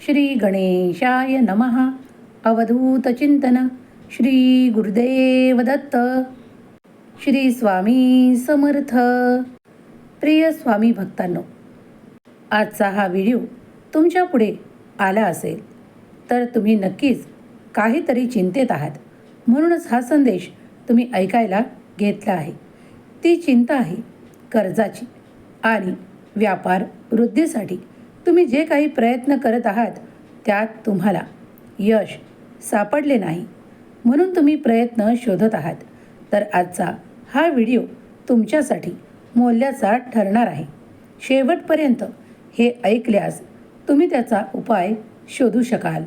श्री गणेशाय नमः अवधूतचिंतन श्री गुरुदेव दत्त। श्री स्वामी समर्थ। प्रिय स्वामी भक्तांनो आजचा हा व्हिडिओ तुमच्यापुढे आला असेल तर तुम्ही नक्कीच काहीतरी चिंतेत आहात म्हणूनच हा संदेश तुम्ही ऐकायला घेतला आहे. ती चिंता आहे कर्जाची आणि व्यापार वृद्धीसाठी तुम्ही जे काही प्रयत्न करत आहात त्यात तुम्हाला यश सापडले नाही. म्हणून तुम्ही प्रयत्न शोधत आहात. तर आजचा हा व्हिडिओ तुमच्यासाठी मोल्याचा ठरणार आहे. शेवटपर्यंत हे ऐकल्यास तुम्ही त्याचा उपाय शोधू शकाल.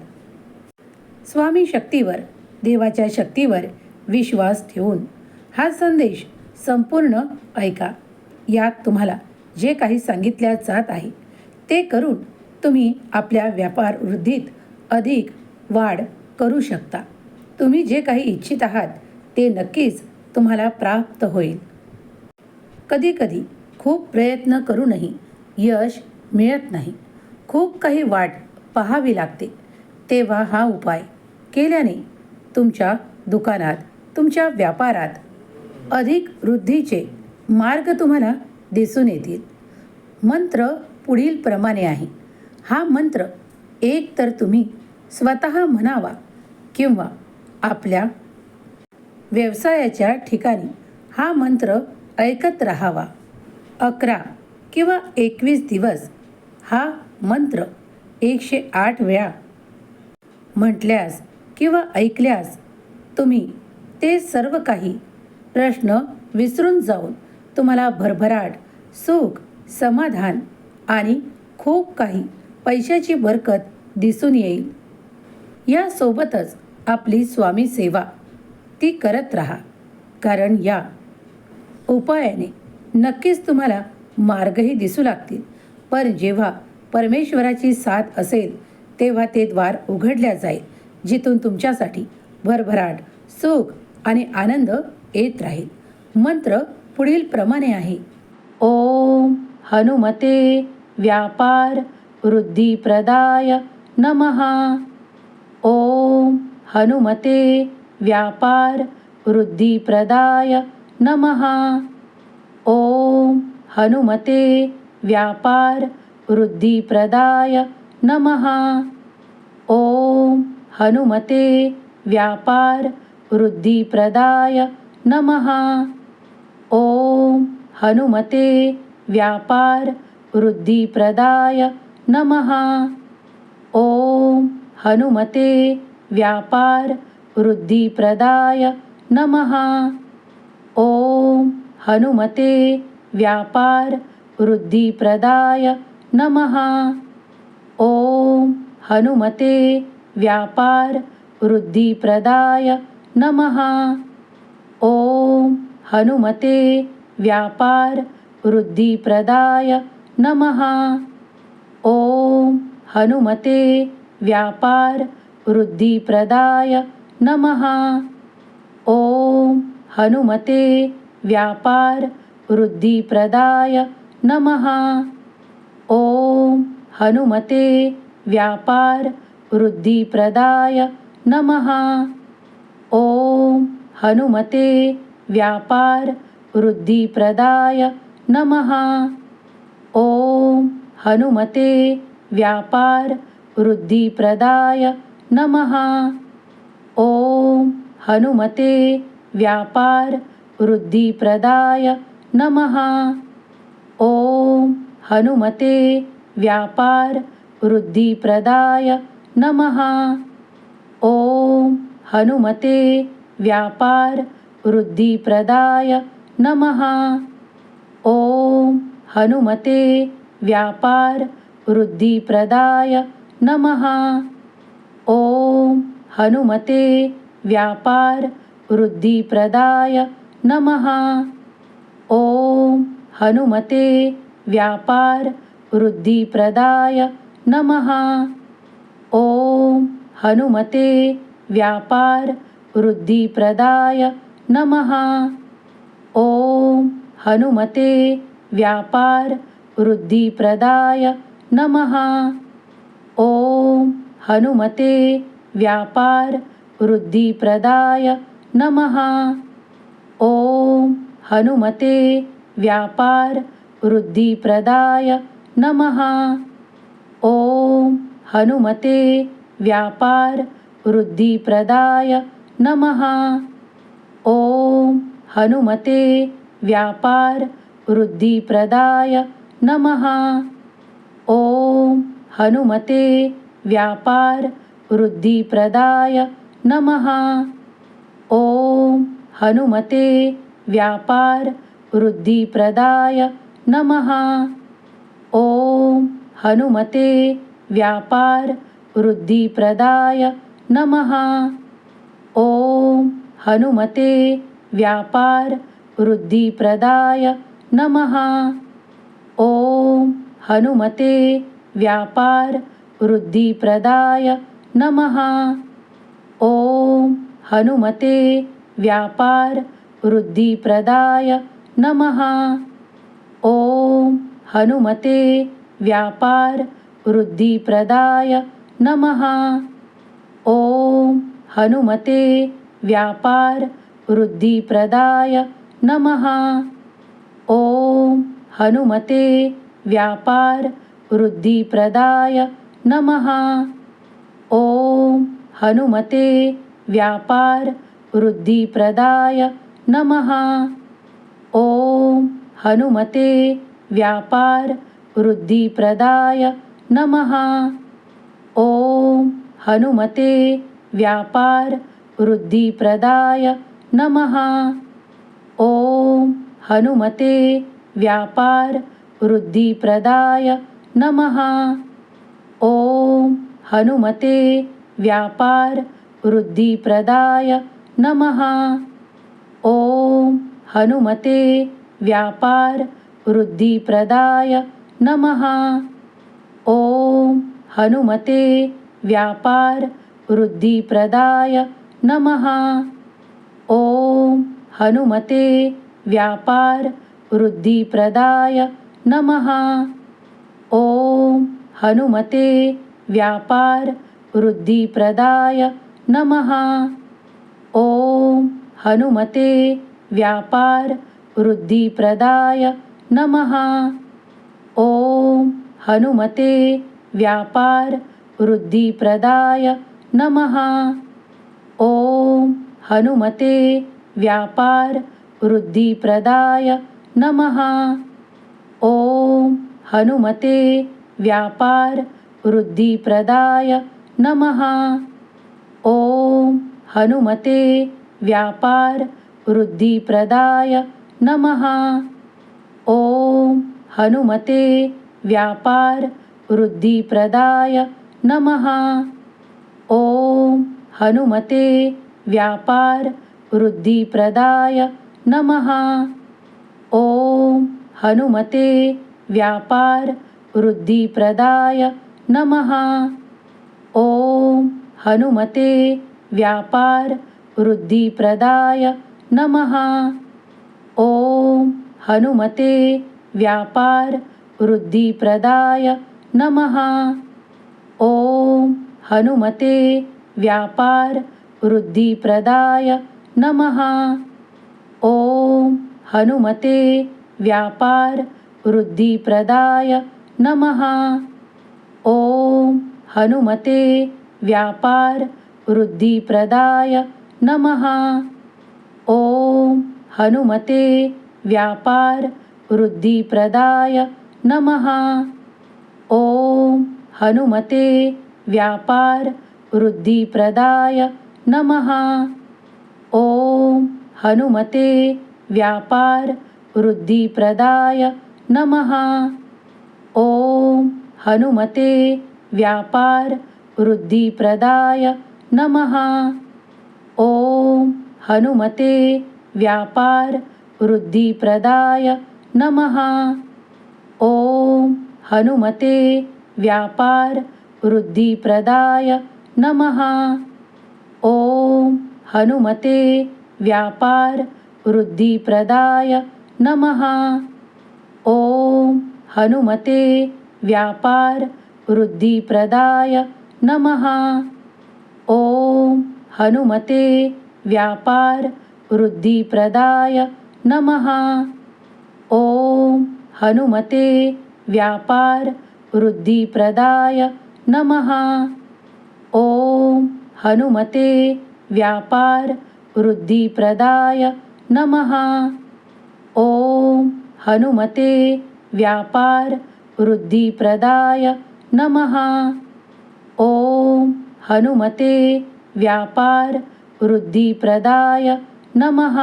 स्वामी शक्तीवर देवाच्या शक्तीवर विश्वास ठेवून हा संदेश संपूर्ण ऐका. यात तुम्हाला जे काही सांगितल्या जात आहे ते करून तुम्ही आपल्या व्यापार वृद्धीत अधिक वाढ करू शकता. तुम्ही जे काही इच्छित आहात ते नक्कीच तुम्हाला प्राप्त होईल. कधीकधी खूप प्रयत्न करूनही यश मिळत नाही. खूप काही वाट पाहावी लागते. तेव्हा हा उपाय केल्याने तुमच्या दुकानात तुमच्या व्यापारात अधिक वृद्धीचे मार्ग तुम्हाला दिसून येतील. मंत्र पुढील प्रमाणे आहे. हा मंत्र एक तर तुम्ही स्वतः म्हणावा किंवा आपल्या व्यवसायाच्या ठिकाणी हा मंत्र ऐकत राहावा. अकरा किंवा एकवीस दिवस हा मंत्र एकशे आठ वेळा म्हटल्यास किंवा ऐकल्यास तुम्ही ते सर्व काही प्रश्न विसरून जाऊन तुम्हाला भरभराट सुख समाधान आणि खूप काही पैशाची बरकत दिसून येईल. यासोबतच आपली स्वामी सेवा ती करत राहा. कारण या उपायाने नक्कीच तुम्हाला मार्गही दिसू लागतील. पण जेव्हा परमेश्वराची साथ असेल तेव्हा ते द्वार उघडल्या जाईल जिथून तुमच्यासाठी भरभराट सुख आणि आनंद येत राहील. मंत्र पुढील प्रमाणे आहे. ओम. हनुमते व्यापार वृद्धि प्रदाय नमः। ॐ हनुमते व्यापार वृद्धि प्रदाय नमः। ॐ हनुमते व्यापार वृद्धि प्रदाय नमः। ॐ हनुमते व्यापार वृद्धि प्रदाय नमः। ॐ हनुमते व्यापार वृद्धि प्रदाय नमः। ॐ हनुमते व्यापार वृद्धि प्रदाय नमः। ॐ हनुमते व्यापार वृद्धि प्रदाय नमः। ॐ हनुमते व्यापार वृद्धि प्रदाय नमः। ॐ हनुमते व्यापार वृद्धिप्रदाय नमः। ओम हनुमते व्यापार वृद्धिप्रदाय नमः। ओम हनुमते व्यापार वृद्धिप्रदाय नमः। ओम हनुमते व्यापार वृद्धिप्रदाय नमः। ओम हनुमते व्यापार वृद्धिप्रदाय नमः। ओम हनुमते व्यापार वृद्धिप्रदाय नमः। ओम हनुमते व्यापार वृद्धिप्रदाय नमः। ओम हनुमते व्यापार वृद्धिप्रदाय नमः। ओम हनुमते व्यापार वृद्धिप्रदाय नमः। ओम हनुमते व्यापार वृद्धिप्रदाय नमः। ओम हनुमते व्यापार वृद्धिप्रदाय नमः। ओम हनुमते व्यापार वृद्धिप्रदाय नमः। ओम हनुमते व्यापार वृद्धिप्रदाय नमः। ओम हनुमते व्यापार वृद्धिप्रदाय नमः। ॐ हनुमते व्यापार वृद्धिप्रदाय नमः। ॐ हनुमते व्यापार वृद्धिप्रदाय नमः। ॐ हनुमते व्यापार वृद्धिप्रदाय नमः। ॐ हनुमते व्यापार वृद्धिप्रदाय नमः। ॐ हनुमते व्यापार वृद्धिप्रदाय नमः। ॐ हनुमते व्यापार वृद्धिप्रदाय नमः। ॐ हनुमते व्यापार वृद्धिप्रदाय नमः। ॐ हनुमते व्यापार वृद्धिप्रदाय नमः। ॐ हनुमते व्यापार वृद्धिप्रदाय नमः। ॐ हनुमते व्यापार वृद्धिप्रदाय नमः। ॐ हनुमते व्यापार वृद्धिप्रदाय नमः। ॐ हनुमते व्यापार वृद्धिप्रदाय नमः। ॐ हनुमते व्यापार वृद्धिप्रदाय नमः। ॐ हनुमते व्यापार वृद्धिप्रदाय नमः। ॐ हनुमते व्यापार वृद्धिप्रदाय नमः। ॐ हनुमते व्यापार वृद्धिप्रदाय नमः। ओम हनुमते व्यापार वृद्धिप्रदाय नमहा ओम हनुमते व्यापार वृद्धिप्रदाय नमहा ओम हनुमते व्यापार वृद्धिप्रदाय नमहा ओम हनुमते व्यापार वृद्धिप्रदाय नमहा ओम हनुमते व्यापार वृद्धिप्रदाय नमः। ॐ हनुमते व्यापार वृद्धिप्रदाय नमः। ॐ हनुमते व्यापार वृद्धिप्रदाय नमः। ॐ हनुमते व्यापार वृद्धिप्रदाय नमः। ॐ हनुमते व्यापार वृद्धिप्रदाय नमः। ॐ हनुमते व्यापार वृद्धिप्रदाय नमः। ॐ हनुमते व्यापार वृद्धिप्रदाय नमः। ॐ हनुमते व्यापार वृद्धिप्रदाय नमः। ॐ हनुमते व्यापार वृद्धिप्रदाय नमः। ॐ हनुमते व्यापार वृद्धिप्रदाय नमः। ॐ हनुमते व्यापार वृद्धिप्रदाय नमः। ॐ हनुमते व्यापार वृद्धिप्रदाय नमः। ॐ हनुमते व्यापार वृद्धिप्रदाय नमः। ॐ हनुमते व्यापार वृद्धिप्रदाय नमः। ॐ हनुमते व्यापार वृद्धिप्रदाय नमः। ॐ हनुमते व्यापार वृद्धिप्रदाय नमः। ॐ हनुमते व्यापार वृद्धिप्रदाय नमः। ॐ हनुमते व्यापार वृद्धिप्रदाय नमः। ॐ हनुमते व्यापार वृद्धिप्रदाय नमः। ॐ हनुमते व्यापार वृद्धिप्रदाय नमः। ॐ हनुमते व्यापार वृद्धिप्रदाय नमः। ॐ हनुमते व्यापार वृद्धिप्रदाय नमः। ॐ हनुमते व्यापार वृद्धिप्रदाय नमः। ॐ हनुमते व्यापार वृद्धिप्रदाय नमः। ॐ हनुमते व्यापार वृद्धिप्रदाय नमः। ॐ हनुमते व्यापार वृद्धिप्रदाय नमः। ॐ हनुमते व्यापार वृद्धिप्रदाय नमः। ॐ हनुमते व्यापार वृद्धिप्रदाय नमः।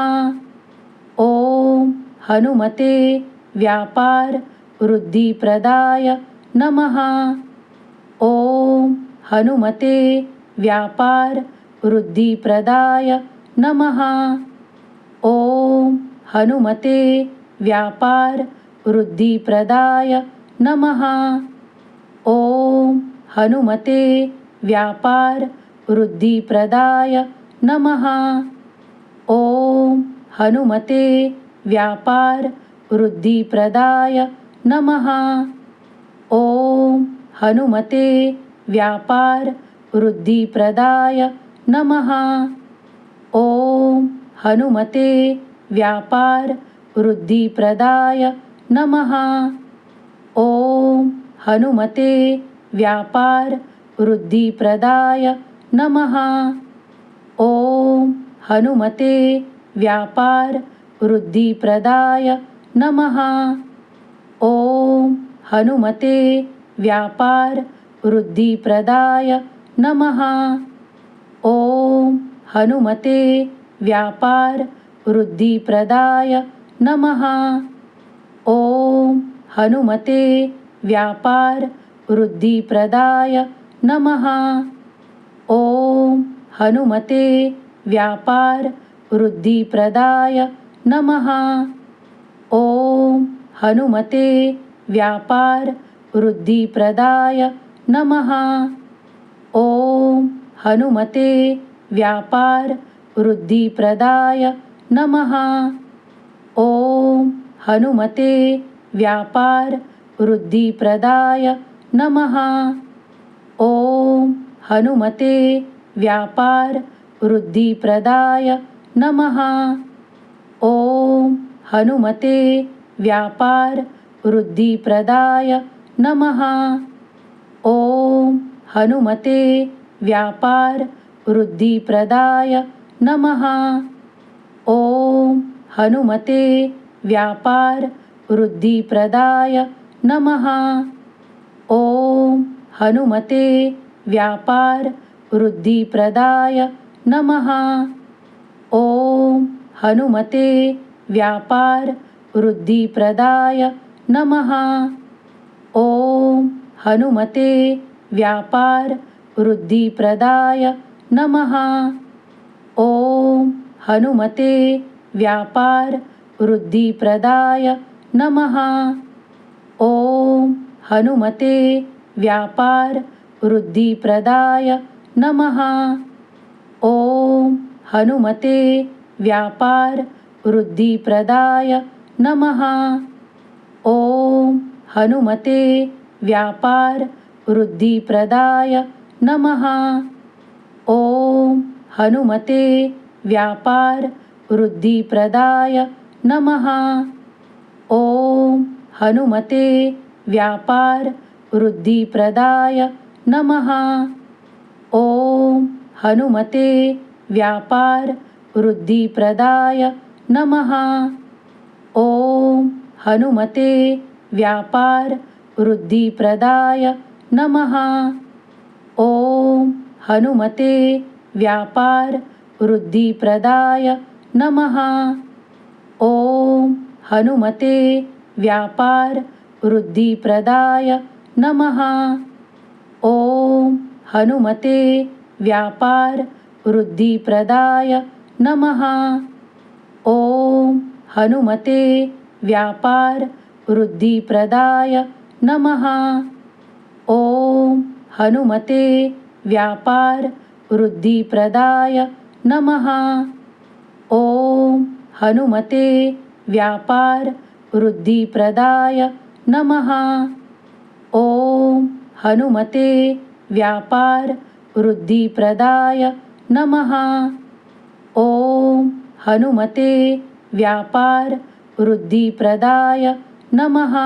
ॐ हनुमते व्यापार वृद्धिप्रदाय नमः। ॐ हनुमते व्यापार वृद्धिप्रदाय नमः। ॐ हनुमते व्यापार वृद्धिप्रदाय नमः। ॐ हनुमते व्यापार वृद्धिप्रदाय नमः। ॐ हनुमते व्यापार वृद्धिप्रदाय नमः। ॐ हनुमते व्यापार वृद्धिप्रदाय नमः। ॐ हनुमते व्यापार वृद्धिप्रदाय नमः। ॐ हनुमते व्यापार वृद्धिप्रदाय नमः। ॐ हनुमते व्यापार वृद्धिप्रदाय नमः। ॐ हनुमते व्यापार वृद्धिप्रदाय नमः। ॐ हनुमते व्यापार वृद्धिप्रदाय नमः। ॐ हनुमते व्यापार वृद्धिप्रदाय नमः। ॐ हनुमते व्यापार वृद्धिप्रदाय नमः। ॐ हनुमते व्यापार वृद्धिप्रदाय नमः। ॐ हनुमते व्यापार वृद्धिप्रदाय नमः। ॐ हनुमते व्यापार वृद्धिप्रदाय नमः। ॐ हनुमते व्यापार वृद्धिप्रदाय नमः। ॐ हनुमते व्यापार वृद्धिप्रदाय नमः। ॐ हनुमते व्यापार वृद्धिप्रदाय नमः। ॐ हनुमते व्यापार वृद्धिप्रदाय नमः। ॐ हनुमते व्यापार वृद्धिप्रदाय नमः। ॐ हनुमते व्यापार वृद्धिप्रदाय नमः। ॐ हनुमते व्यापार वृद्धिप्रदाय नमः। ॐ हनुमते व्यापार वृद्धिप्रदाय नमः। ॐ हनुमते व्यापार वृद्धिप्रदाय नमः। ॐ हनुमते व्यापार वृद्धिप्रदाय नमः। ॐ हनुमते व्यापार वृद्धिप्रदाय नमः। ॐ हनुमते व्यापार वृद्धिप्रदाय नमः। ॐ हनुमते व्यापार वृद्धिप्रदाय नमः। ॐ हनुमते व्यापार वृद्धिप्रदाय नमः। ॐ हनुमते व्यापार वृद्धिप्रदाय नमः। हनुमते व्यापार वृद्धिप्रदाय नमः। ॐ हनुमते व्यापार वृद्धिप्रदाय नमः। ॐ हनुमते व्यापार वृद्धिप्रदाय नमः। ॐ हनुमते व्यापार वृद्धिप्रदाय नमः। ॐ हनुमते व्यापार वृद्धिप्रदाय नमः। ॐ हनुमते व्यापार वृद्धिप्रदाय नमः। ॐ हनुमते व्यापार वृद्धिप्रदाय नमः। ॐ हनुमते व्यापार वृद्धिप्रदाय नमः।